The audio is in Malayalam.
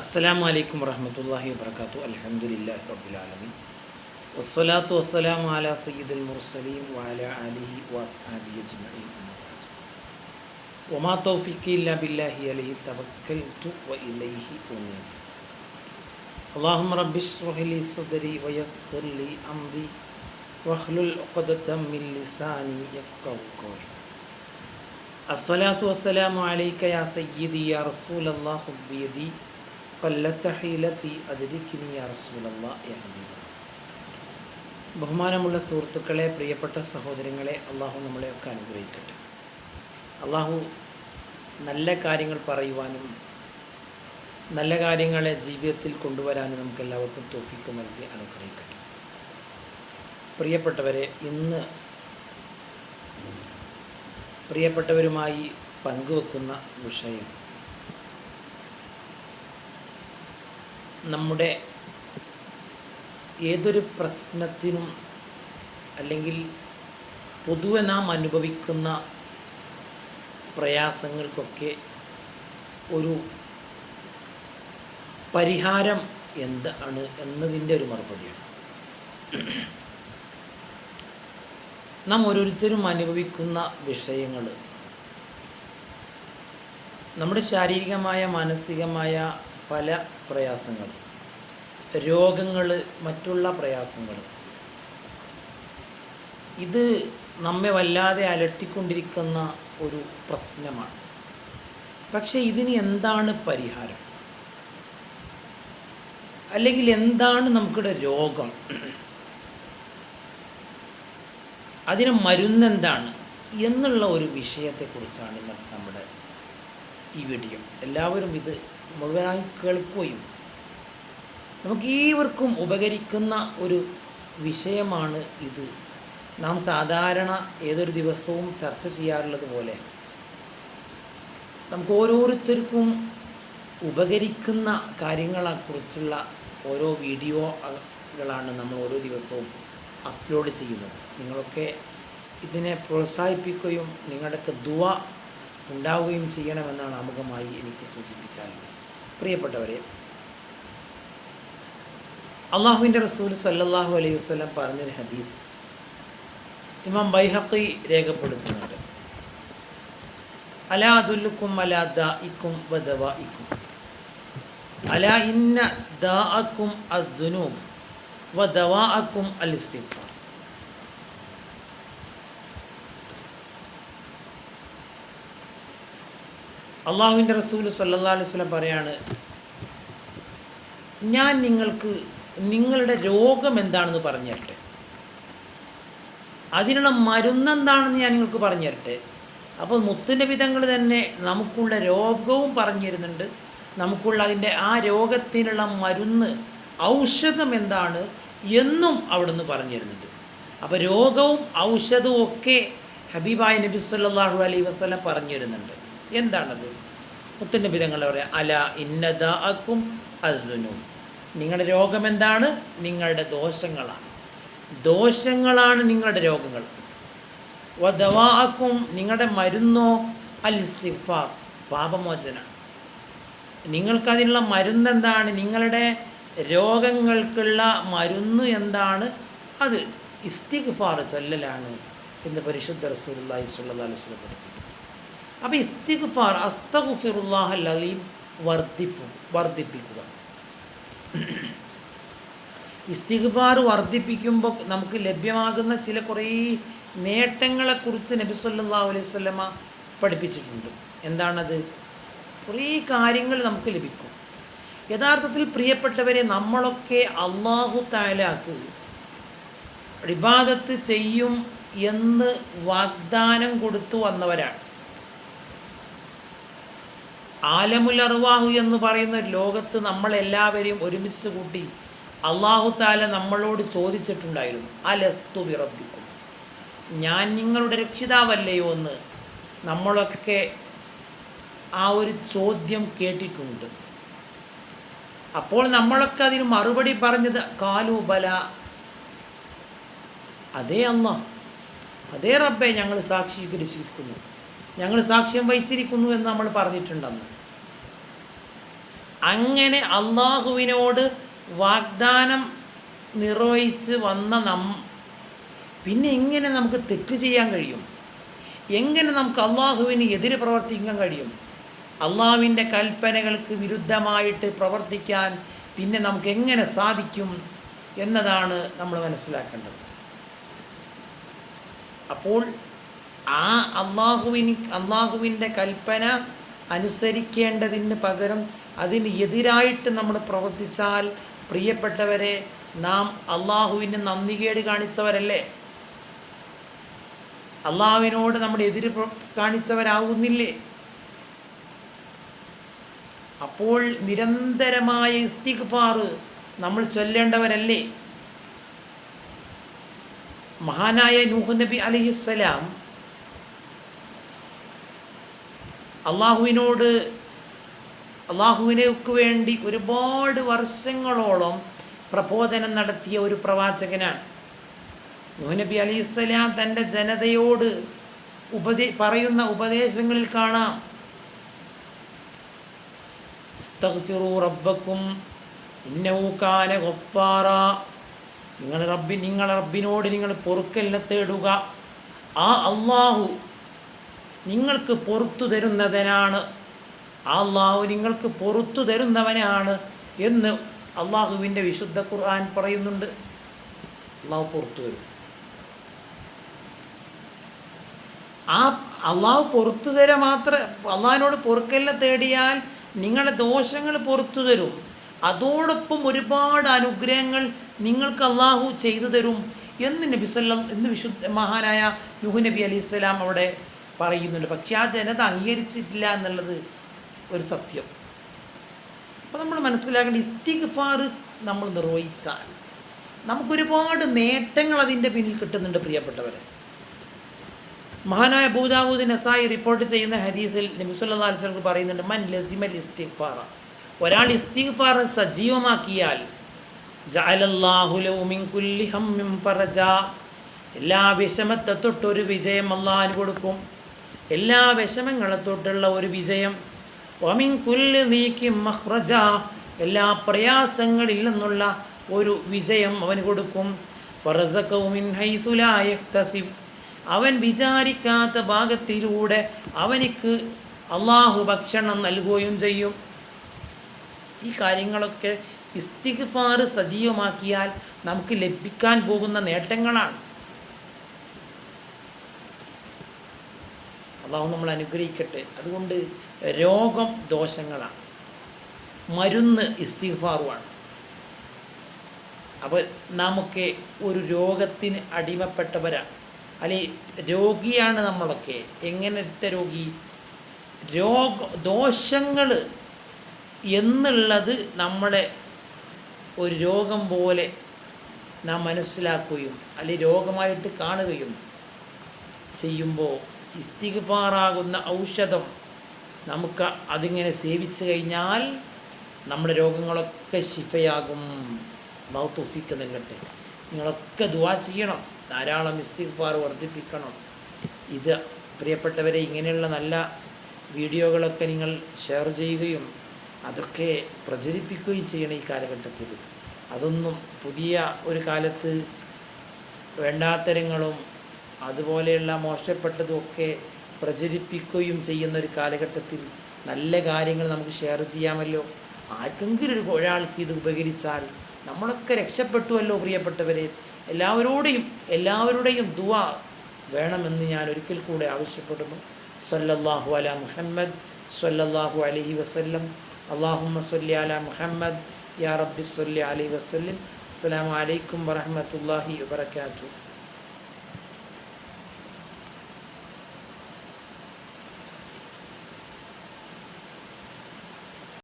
അസ്സലാമു അലൈക്കും വറഹമത്തല്ലാഹി വബർക്കാത്തു അലഹമുല്ലാഹി റബ്ബുലാലമീൻ വസ്സലാത്തു വസ്സലാമു അലാ സയ്യിദുൽ മുർസലീൻ വഅല ആലിഹി വഅസ്ഹാബിഹി അജ്മഈൻ അമ്മാ ബഅദ് വമാ തൗഫീഖി ഇല്ലാ ബില്ലാഹി അലൈഹി തവക്കൽതു വഇലൈഹി ഉനീബ് اللهم رب اشرح لي صدري ويسر لي أمري واحلل عقدة من لساني يفقه قولي الصلاة والسلام عليك يا سيدي يا رسول الله خذ بيدي ബഹുമാനമുള്ള സുഹൃത്തുക്കളെ പ്രിയപ്പെട്ട സഹോദരങ്ങളെ അള്ളാഹു നമ്മളെയൊക്കെ അനുഗ്രഹിക്കട്ടെ. അള്ളാഹു നല്ല കാര്യങ്ങൾ പറയുവാനും നല്ല കാര്യങ്ങളെ ജീവിതത്തിൽ കൊണ്ടുവരാനും നമുക്ക് എല്ലാവർക്കും തോഫിക്ക് നൽകി അനുഗ്രഹിക്കട്ടെ. പ്രിയപ്പെട്ടവരെ ഇന്ന് പ്രിയപ്പെട്ടവരുമായി പങ്കുവെക്കുന്ന വിഷയം നമ്മുടെ ഏതൊരു പ്രശ്നത്തിനും അല്ലെങ്കിൽ പൊതുവെ നാം അനുഭവിക്കുന്ന പ്രയാസങ്ങൾക്കൊക്കെ ഒരു പരിഹാരം എന്താണ് എന്നതിന്റെ ഒരു മറുപടിയാണ്. നാം ഓരോരുത്തരും അനുഭവിക്കുന്ന വിഷയങ്ങൾ നമ്മുടെ ശാരീരികമായ മാനസികമായ പല പ്രയാസങ്ങൾ രോഗങ്ങൾ മറ്റുള്ള പ്രയാസങ്ങൾ. ഇത് നമ്മെ വല്ലാതെ അലട്ടിക്കൊണ്ടിരിക്കുന്ന ഒരു പ്രശ്നമാണ്. പക്ഷേ ഇതിന് എന്താണ് പരിഹാരം? അല്ലെങ്കിൽ എന്താണ് നമുക്കിടെ രോഗം? അതിന് മരുന്നെന്താണ് എന്നുള്ള ഒരു വിഷയത്തെക്കുറിച്ചാണ് ഇന്നത്തെ നമ്മുടെ ഈ വീഡിയോ. എല്ലാവരും ഇത് മുഴുവനായി കേൾക്കുകയും നമുക്ക് ഏവർക്കും ഉപകരിക്കുന്ന ഒരു വിഷയമാണ് ഇത്. നാം സാധാരണ ഏതൊരു ദിവസവും ചർച്ച ചെയ്യാറുള്ളത് പോലെ നമുക്ക് ഓരോരുത്തർക്കും ഉപകരിക്കുന്ന കാര്യങ്ങളെക്കുറിച്ചുള്ള ഓരോ വീഡിയോകളാണ് നമ്മൾ ഓരോ ദിവസവും അപ്ലോഡ് ചെയ്യുന്നത്. നിങ്ങളൊക്കെ ഇതിനെ പ്രോത്സാഹിപ്പിക്കുകയും നിങ്ങളുടെയൊക്കെ ദുവ ഉണ്ടാവുകയും ചെയ്യണമെന്നാണ് അമുഖമായി എനിക്ക് സൂചിപ്പിക്കാറുള്ളത് പ്രിയപ്പെട്ടവരെ അള്ളാഹുവിന്റെ റസൂൽ സല്ലാഹു അലൈഹി വസ്ലം പറഞ്ഞൊരു ഹദീസ് ഇമാം ബൈഹക്കി രേഖപ്പെടുത്തുന്നുണ്ട്. അലാ ദുല്ലുക്കും അലാ ദായിക്കും വദവാഇക്കും അലാ ഇന്ന ദാഅക്കും അദ്ദുനൂബ് വദവാഅക്കും അൽ ഇസ്തിഗ്ഫാർ അള്ളാഹുവിന്റെ റസൂൽ സല്ലാ അലൈഹി വസല്ലം പറയാണ് ഞാൻ നിങ്ങൾക്ക് നിങ്ങളുടെ രോഗം എന്താണെന്ന് പറഞ്ഞു തരട്ടെ അതിനുള്ള മരുന്നെന്താണെന്ന് ഞാൻ നിങ്ങൾക്ക് പറഞ്ഞു തരട്ടെ അപ്പോൾ മുത്തിന്റെ വിധങ്ങൾ തന്നെ നമുക്കുള്ള രോഗവും പറഞ്ഞു തരുന്നുണ്ട് നമുക്കുള്ള അതിന്റെ ആ രോഗത്തിനുള്ള മരുന്ന് ഔഷധം എന്താണ് എന്നും അവിടുന്ന് പറഞ്ഞു തരുന്നുണ്ട് അപ്പോൾ രോഗവും ഔഷധവും ഒക്കെ ഹബീബായ നബി സല്ലാഹു അലൈ വസ്ലം പറഞ്ഞു തരുന്നുണ്ട് എന്താണത്? മുത്തിന്റെ തങ്ങൾ പറയാം. അല ഇന്നദാക്കും അസ്ദുനും. നിങ്ങളുടെ രോഗം എന്താണ്? നിങ്ങളുടെ ദോഷങ്ങളാണ്. ദോഷങ്ങളാണ് നിങ്ങളുടെ രോഗങ്ങൾ. വധവാക്കും നിങ്ങളുടെ മരുന്നോ അൽ ഇസ്തിഫാർ പാപമോചനാണ് നിങ്ങൾക്കതിനുള്ള മരുന്നെന്താണ് നിങ്ങളുടെ രോഗങ്ങൾക്കുള്ള മരുന്ന് എന്താണ്? അത് ഇസ്തിഗ്ഫാർ ചൊല്ലലാണ് എന്ന് പരിശുദ്ധ അലൈഹി വസല്ലം പഠിപ്പിക്കുന്നു അപ്പോൾ ഇസ്തിഗ്ഫാർ അസ്തഗ്ഫിറുല്ലാഹൽ അലീം വർദ്ധിപ്പു വർദ്ധിപ്പിക്കുക. ഇസ്തിഗ്ഫാർ വർദ്ധിപ്പിക്കുമ്പോൾ നമുക്ക് ലഭ്യമാകുന്ന ചില കുറേ നേട്ടങ്ങളെക്കുറിച്ച് നബി സല്ലല്ലാഹു അലൈഹി വസല്ലമ പഠിപ്പിച്ചിട്ടുണ്ട്. എന്താണത്? കുറേ കാര്യങ്ങൾ നമുക്ക് ലഭിക്കും. യഥാർത്ഥത്തിൽ പ്രിയപ്പെട്ടവരെ നമ്മളൊക്കെ അള്ളാഹു താലാക്ക് ഇബാദത്ത് ചെയ്യും എന്ന് വാഗ്ദാനം കൊടുത്തു വന്നവരാണ്. ആലമുൽ അറുവാഹു എന്ന് പറയുന്ന ലോകത്ത് നമ്മളെല്ലാവരെയും ഒരുമിച്ച് കൂട്ടി അള്ളാഹു താല നമ്മളോട് ചോദിച്ചിട്ടുണ്ടായിരുന്നു അലസ്തു വിറപ്പിക്കും ഞാൻ നിങ്ങളുടെ രക്ഷിതാവല്ലയോ എന്ന് നമ്മളൊക്കെ ആ ഒരു ചോദ്യം കേട്ടിട്ടുണ്ട്. അപ്പോൾ നമ്മളൊക്കെ അതിന് മറുപടി പറഞ്ഞത് കാലു ബല. അതേ അമ്മ അതേ റബ്ബെ ഞങ്ങൾ സാക്ഷീകരിച്ചിരിക്കുന്നു. ഞങ്ങൾ സാക്ഷ്യം വഹിച്ചിരിക്കുന്നു എന്ന് നമ്മൾ പറഞ്ഞിട്ടുണ്ടെന്ന്. അങ്ങനെ അള്ളാഹുവിനോട് വാഗ്ദാനം നിർവഹിച്ച് വന്ന നം പിന്നെ എങ്ങനെ നമുക്ക് തെറ്റ് ചെയ്യാൻ കഴിയും? എങ്ങനെ നമുക്ക് അള്ളാഹുവിന് എതിരെ പ്രവർത്തിക്കാൻ കഴിയും? അള്ളാഹുവിന്റെ കൽപ്പനകൾക്ക് വിരുദ്ധമായിട്ട് പ്രവർത്തിക്കാൻ പിന്നെ നമുക്ക് എങ്ങനെ സാധിക്കും എന്നതാണ് നമ്മൾ മനസ്സിലാക്കേണ്ടത്. അപ്പോൾ ആ അള്ളാഹുവിന് അള്ളാഹുവിന്റെ കൽപ്പന അനുസരിക്കേണ്ടതിന് പകരം അതിന് എതിരായിട്ട് നമ്മൾ പ്രവർത്തിച്ചാൽ പ്രിയപ്പെട്ടവരെ നാം അള്ളാഹുവിന് നന്ദികേട് കാണിച്ചവരല്ലേ? അള്ളാഹുവിനോട് നമ്മൾ എതിര് കാണിച്ചവരാകുന്നില്ലേ അപ്പോൾ നിരന്തരമായ ഇസ്തിഗ്ഫാർ നമ്മൾ ചൊല്ലേണ്ടവരല്ലേ? മഹാനായ നൂഹ് നബി അലഹിസ്സലാം അള്ളാഹുവിനോട് അള്ളാഹുവിനേക്ക് വേണ്ടി ഒരുപാട് വർഷങ്ങളോളം പ്രബോധനം നടത്തിയ ഒരു പ്രവാചകനാണ്. നബി അലി ഇസ്ലാം തന്റെ ജനതയോട് ഉപദേ പറയുന്ന ഉപദേശങ്ങളിൽ കാണാം. റബ്ബക്കും നിങ്ങൾ റബ്ബി നിങ്ങൾ റബ്ബിനോട് നിങ്ങൾ പൊറുക്കലിനെ തേടുക. ആ അള്ളാഹു നിങ്ങൾക്ക് പുറത്തു തരുന്നതിനാണ് അള്ളാഹു നിങ്ങൾക്ക് പുറത്തു തരുന്നവനാണ് എന്ന് അള്ളാഹുവിന്റെ വിശുദ്ധ ഖുർആൻ പറയുന്നുണ്ട്. അള്ളാഹു പുറത്തു വരും ആ അള്ളാഹു പുറത്തു തരാൻ മാത്രം അള്ളാഹിനോട് പൊറുക്കലിനെ തേടിയാൽ നിങ്ങളുടെ ദോഷങ്ങൾ പുറത്തു തരും. അതോടൊപ്പം ഒരുപാട് അനുഗ്രഹങ്ങൾ നിങ്ങൾക്ക് അള്ളാഹു ചെയ്തു തരും. എന്ന് നബിസ്വല്ല എന്ന് വിശുദ്ധ മഹാനായ നുഹു നബി അലി ഇസ്ലാം അവിടെ പറയുന്നുണ്ട്. പക്ഷെ ആ ജനത അംഗീകരിച്ചിട്ടില്ല എന്നുള്ളത് ഒരു സത്യം. അപ്പോൾ നമ്മൾ മനസ്സിലാക്കേണ്ട ഇസ്തിഗ്ഫാർ നമ്മൾ നിർവഹിച്ചാൽ നമുക്കൊരുപാട് നേട്ടങ്ങൾ അതിന്റെ പിന്നിൽ കിട്ടുന്നുണ്ട് പ്രിയപ്പെട്ടവരെ. മഹാനായ ബൂദാബൂദ് നസായി റിപ്പോർട്ട് ചെയ്യുന്ന ഹദീസിൽ നബിസുല്ലാ പറയുന്നുണ്ട് മൻ ലസിമൽ ഇസ്തിഗ്ഫാറ. ഒരാൾ ഇസ്തിഗ്ഫാർ സജീവമാക്കിയാൽ എല്ലാ വിഷമത്തെ തൊട്ടൊരു വിജയം അള്ളാഹു കൊടുക്കും. എല്ലാ വിഷമങ്ങളെ തൊട്ടുള്ള ഒരു വിജയം. ഒമിൻ കുല്ല് നീക്കി മഹ്റജ. എല്ലാ പ്രയാസങ്ങളിൽ നിന്നുള്ള ഒരു വിജയം അവന് കൊടുക്കും. അവൻ വിചാരിക്കാത്ത ഭാഗത്തിലൂടെ അവനിക്ക് അള്ളാഹു ഭക്ഷണം നൽകുകയും ചെയ്യും. ഈ കാര്യങ്ങളൊക്കെ ഇസ്തിഗ്ഫാർ സജീവമാക്കിയാൽ നമുക്ക് ലഭിക്കാൻ പോകുന്ന നേട്ടങ്ങളാണ്. അള്ളാഹു നമ്മൾ അനുഗ്രഹിക്കട്ടെ. അതുകൊണ്ട് രോഗം ദോഷങ്ങളാണ്. മരുന്ന് ഇസ്തിഫാറുമാണ് അപ്പോൾ നമുക്ക് ഒരു രോഗത്തിന് അടിമപ്പെട്ടവരാണ്. അല്ലെ രോഗിയാണ് നമ്മളൊക്കെ. എങ്ങനത്തെ രോഗി? രോഗ ദോഷങ്ങൾ എന്നുള്ളത് നമ്മളെ ഒരു രോഗം പോലെ നാം മനസ്സിലാക്കുകയും അല്ലെ രോഗമായിട്ട് കാണുകയും ചെയ്യുമ്പോൾ ഇസ്തിഗ്ഫാറാകുന്ന ഔഷധം നമുക്ക് അതിങ്ങനെ സേവിച്ചു കഴിഞ്ഞാൽ നമ്മുടെ രോഗങ്ങളൊക്കെ ശിഫയാകും. മൗത്തുഫിക്ക് നൽകട്ടെ. നിങ്ങളൊക്കെ ദുവാ ചെയ്യണം. ധാരാളം ഇസ്തിഗ്ഫാർ വർദ്ധിപ്പിക്കണം. ഇത് പ്രിയപ്പെട്ടവരെ ഇങ്ങനെയുള്ള നല്ല വീഡിയോകളൊക്കെ നിങ്ങൾ ഷെയർ ചെയ്യുകയും അതൊക്കെ പ്രചരിപ്പിക്കുകയും ചെയ്യണം ഈ കാലഘട്ടത്തിൽ. അതൊന്നും പുതിയ ഒരു കാലത്ത് വേണ്ടാത്തരങ്ങളും അതുപോലെയുള്ള മോശപ്പെട്ടതുമൊക്കെ പ്രചരിപ്പിക്കുകയും ചെയ്യുന്ന ഒരു കാലഘട്ടത്തിൽ നല്ല കാര്യങ്ങൾ നമുക്ക് ഷെയർ ചെയ്യാമല്ലോ. ആർക്കെങ്കിലും ഒരു ഒരാൾക്ക് ഇത് ഉപകരിച്ചാൽ നമ്മളൊക്കെ രക്ഷപ്പെട്ടുവല്ലോ പ്രിയപ്പെട്ടവരെ. എല്ലാവരോടെയും എല്ലാവരുടെയും ദുവ വേണമെന്ന് ഞാൻ ഒരിക്കൽ കൂടെ ആവശ്യപ്പെടുന്നു. സല്ലല്ലാഹു അല മുഹമ്മദ് സല്ലല്ലാഹു അലഹി വസല്ലം. അള്ളാഹുമ്മ സല്ലി അല മുഹമ്മദ്. യാ റബ്ബി സല്ലി അലൈഹി വസല്ലം. അസ്സാം വലൈക്കും വറഹമത്തല്ലാഹി വാത്തു